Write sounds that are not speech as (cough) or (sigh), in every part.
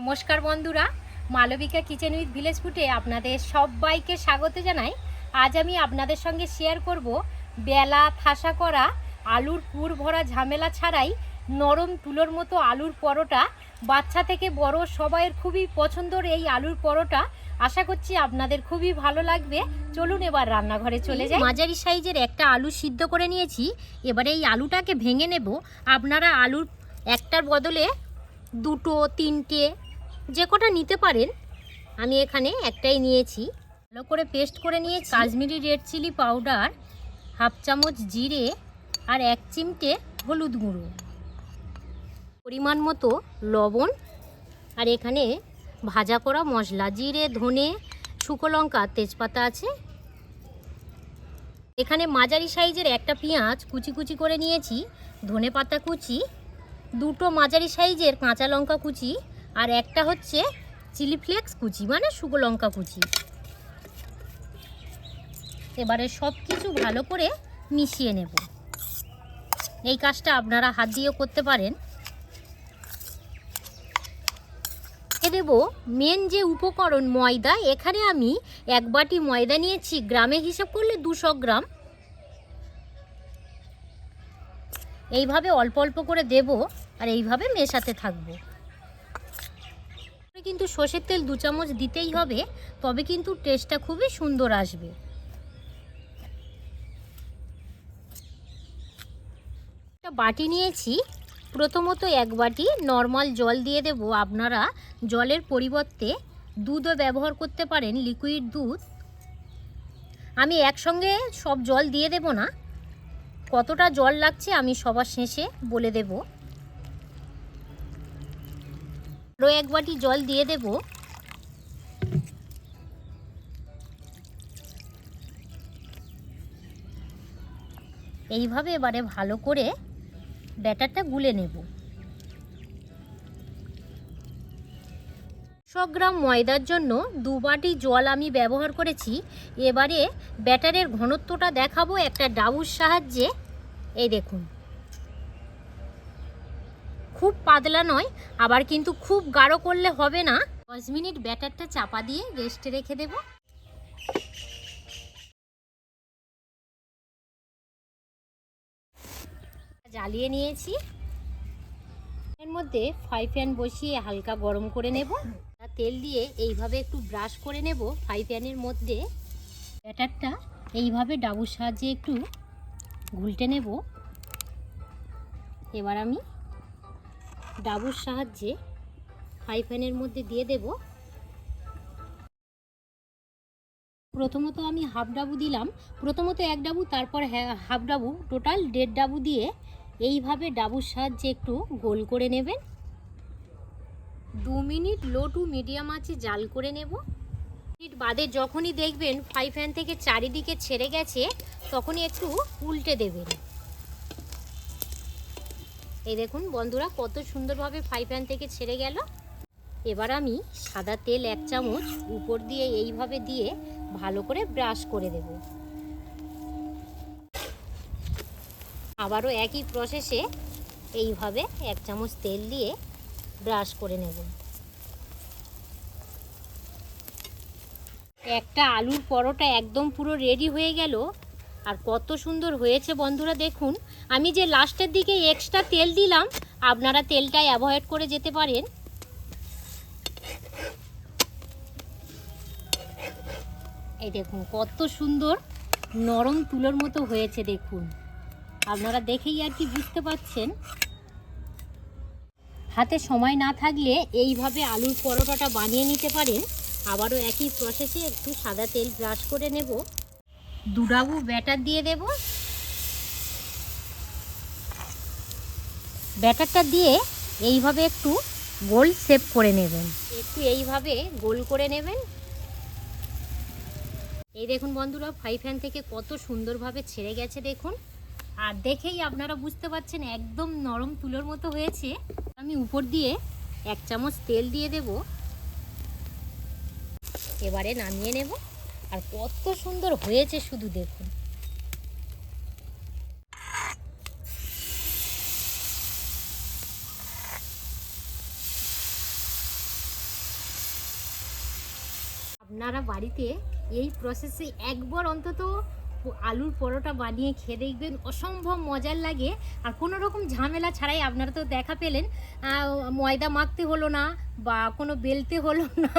নমস্কার বন্ধুরা, Malavika kitchen with village ফুটে আপনাদের সবাইকে স্বাগত জানাই। আজ আমি আপনাদের সঙ্গে শেয়ার করব বেলা থাসা করা আলুর পুর ভরা ঝামেলা ছাড়াই নরম তুলোর মতো আলুর পরোটা। বাচ্চা থেকে বড় সবাইয়ের খুবই পছন্দর এই আলুর পরোটা। আশা করছি আপনাদের খুবই ভালো লাগবে। চলুন এবার রান্নাঘরে চলে যাই। মাঝারি সাইজের একটা আলু সিদ্ধ করে নিয়েছি। এবারে এই আলুটাকে ভেঙে নেব। আপনারা আলুর একটার বদলে দুটো, তিনটে যে কটা নিতে পারেন, আমি এখানে একটাই নিয়েছি। ভালো করে পেস্ট করে নিয়েছি। Kashmiri red chili powder, half চামচ জিরে আর এক চিমটে হলুদ গুঁড়ো। পরিমাণ মতো লবণ আর এখানে ভাজা করা মশলা, জিরে, ধনে শুকো লঙ্কা, তেজপাতা আছে। এখানে মাঝারি সাইজের একটা পেঁয়াজ কুচি কুচি করে নিয়েছি, ধনে পাতা কুচি, দুটো মাঝারি সাইজের কাঁচা লঙ্কা কুচি আর একটা হচ্ছে চিলি ফ্লেক্স কুচি মানে শুকো লঙ্কা কুচি। এবারে সব কিছু ভালো করে মিশিয়ে নেব। এই কাজটা আপনারা হাত দিয়েও করতে পারেন। এ দেব মেন যে উপকরণ ময়দা, এখানে আমি এক বাটি ময়দা নিয়েছি, গ্রামে হিসাব করলে দুশো গ্রাম। এইভাবে অল্প অল্প করে দেব আর এইভাবে মেশাতে থাকব। কিন্তু সর্ষের তেল দু চামচ দিতেই হবে, তবে কিন্তু টেস্টটা খুবই সুন্দর আসবে। একটা বাটি নিয়েছি, প্রথমত এক বাটি নর্মাল জল দিয়ে দেব। আপনারা জলের পরিবর্তে দুধও ব্যবহার করতে পারেন লিকুইড দুধ। আমি একসঙ্গে সব জল দিয়ে দেব না। কতটা জল লাগছে আমি সবার শেষে বলে দেব। আরও এক বাটি জল দিয়ে দেব। এইভাবে এবারে ভালো করে ব্যাটারটা গুলে নেব। একশো গ্রাম ময়দার জন্য দু বাটি জল আমি ব্যবহার করেছি। এবারে ব্যাটারের ঘনত্বটা দেখাবো একটা ডাবুর সাহায্যে। এই দেখুন। খুব পাতলা নয়, আবার কিন্তু খুব গাঢ় করলে হবে না। দশ মিনিট ব্যাটারটা চাপা দিয়ে রেস্টে রেখে দেব। জ্বালিয়ে নিয়েছি। এর মধ্যে ফ্রাই প্যান বসিয়ে হালকা গরম করে নেব। তেল দিয়ে এইভাবে একটু ব্রাশ করে নেব ফ্রাই প্যানের মধ্যে। ব্যাটারটা এইভাবে ডাবুর সাহায্যে একটু ঘুলটে নেব। এবার আমি ডাবুর সাহায্যে ফ্রাই প্যানের মধ্যে দিয়ে দেব। প্রথমত আমি হাফ ডাবু দিলাম। প্রথমত এক ডাবু, তারপর হাফ ডাবু, টোটাল দেড় ডাবু দিয়ে এইভাবে ডাবুর সাহায্যে একটু গোল করে নেবেন। দু মিনিট লো টু মিডিয়াম আছে জাল করে নেব। মিনিট বাদে যখনই দেখবেন ফ্রাই প্যান থেকে চারিদিকে ছেড়ে গেছে, তখনই একটু উল্টে দেবেন। এই দেখুন বন্ধুরা, কত সুন্দরভাবে ফ্রাই প্যান থেকে ছেড়ে গেল। এবার আমি সাদা তেল এক চামচ উপর দিয়ে এইভাবে দিয়ে ভালো করে ব্রাশ করে দেব। আবারও একই প্রসেসে এইভাবে এক চামচ তেল দিয়ে ব্রাশ করে নেব। একটা আলুর পরোটা একদম পুরো রেডি হয়ে গেল। আর কত সুন্দর হয়েছে বন্ধুরা, দেখুন। আমি যে লাস্টের দিকে এক্সট্রা তেল দিলাম, আপনারা তেলটা অ্যাভয়েড করে যেতে পারেন। এই দেখুন, কত সুন্দর নরম তুলোর মতো হয়েছে, দেখুন। আপনারা দেখেই আর কি বুঝতে পারছেন। হাতে সময় না থাকলে এইভাবে আলুর পরোটাটা বানিয়ে নিতে পারেন। আবারও একই প্রসেসে একটু সাদা তেল ব্রাশ করে নেব। দুডাবু ব্যাটার দিয়ে দেব। ব্যাটারটা দিয়ে এইভাবে একটু গোল শেপ করে নেবেন। একটু এইভাবে গোল করে নেবেন। এই দেখুন বন্ধুরা, ফ্রাই প্যান থেকে কত সুন্দরভাবে ছেড়ে গেছে দেখুন। আর দেখেই আপনারা বুঝতে পারছেন, একদম নরম তুলোর মতো হয়েছে। আমি উপর দিয়ে এক চামচ তেল দিয়ে দেব। এবারে নামিয়ে নেব। আর কত সুন্দর হয়েছে শুধু দেখুন। আপনারা বাড়িতে এই প্রসেসে একবার অন্তত আলুর পরোটা বানিয়ে খেয়ে দেখবেন, অসম্ভব মজার লাগে। আর কোনো রকম ঝামেলা ছাড়াই আপনারা তো দেখা পেলেন ময়দা মাখতে হলো না বা কোনো বেলতে হলো না,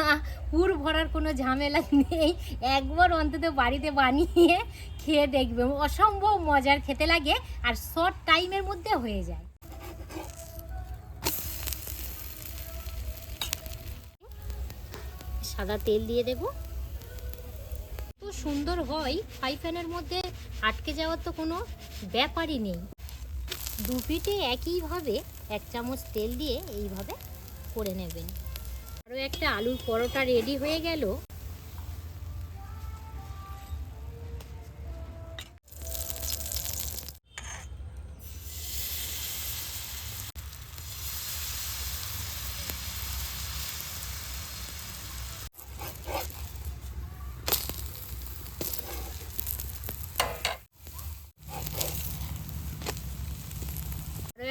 পুর ভরার কোনো ঝামেলা নেই। একবার অন্তত বাড়িতে বানিয়ে খেয়ে দেখবেন, অসম্ভব মজার, খেতে লাগে। আর শর্ট টাইমের মধ্যে হয়ে যায়। সাদা তেল দিয়ে দেব। তো সুন্দর হয়, ফ্রাই প্যানের মধ্যে আটকে যাওয়ার তো কোনো ব্যাপারই নেই। দু পিঠে একইভাবে এক চামচ তেল দিয়ে এইভাবে করে নেবেন। আরও একটা আলুর পরোটা রেডি হয়ে গেল।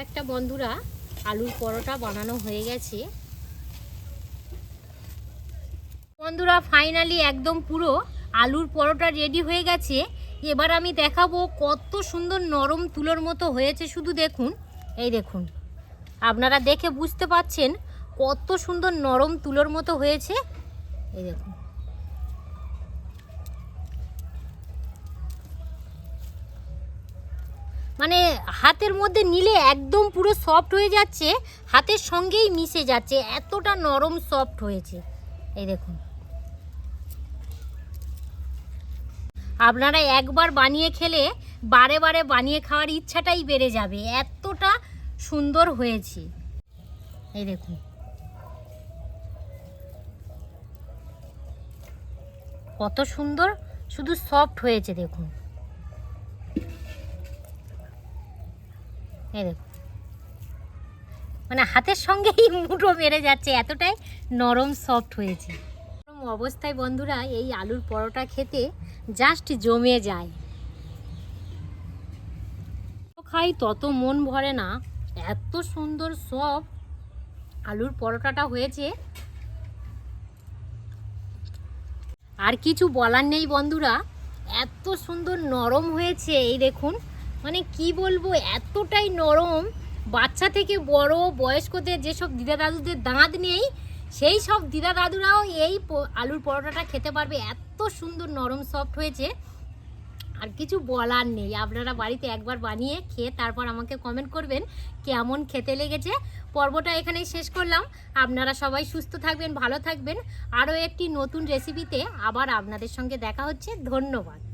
একটা বন্ধুরা আলুর পরোটা বানানো হয়ে গেছে। বন্ধুরা ফাইনালি একদম পুরো আলুর পরোটা রেডি হয়ে গেছে। এবার আমি দেখাবো কত সুন্দর নরম তুলোর মতো হয়েছে। শুধু দেখুন, এই দেখুন। আপনারা দেখে বুঝতে পাচ্ছেন কত সুন্দর নরম তুলোর মতো হয়েছে। এই দেখুন। মানে হাতের মধ্যে নিলে একদম পুরো সফট হয়ে যাচ্ছে, হাতের সঙ্গেই মিশে যাচ্ছে, এতটা নরম সফট হয়েছে। এই দেখুন। আপনারা একবার বানিয়ে খেলে, বারে বারে বানিয়ে খাওয়ার ইচ্ছাটাই বেড়ে যাবে, এতটা সুন্দর হয়েছে। এই দেখুন। কত সুন্দর, শুধু সফট হয়েছে, দেখুন। এই দেখুন মানে হাতের সঙ্গেই (laughs) মুঠো মেরে যাচ্ছে, এতটাই নরম সফট হয়েছে। নরম অবস্থায় বন্ধুরা, এই আলুর পরোটা খেতে জাস্ট জমে যায়। খাই, তত মন ভরে না। এত সুন্দর সব আলুর পরোটাটা হয়েছে। আর কিছু বলার নেই বন্ধুরা, এত সুন্দর নরম হয়েছে, এই দেখুন। মানে কি বলব, এতটাই নরম। বাচ্চা থেকে বড়, বয়স্কদের যেসব দিদা দাদুদের দাঁত নেই, সেই সব দিদা দাদুরাও এই আলুর পরোটাটা খেতে পারবে। এত সুন্দর নরম সফট হয়েছে। আর কিছু বলার নেই। আপনারা বাড়িতে একবার বানিয়ে খেয়ে তারপর আমাকে কমেন্ট করবেন কেমন খেতে লেগেছে। পর্বটা এখানেই শেষ করলাম। আপনারা সবাই সুস্থ থাকবেন, ভালো থাকবেন। আরও একটি নতুন রেসিপিতে আবার আপনাদের সঙ্গে দেখা হচ্ছে। ধন্যবাদ।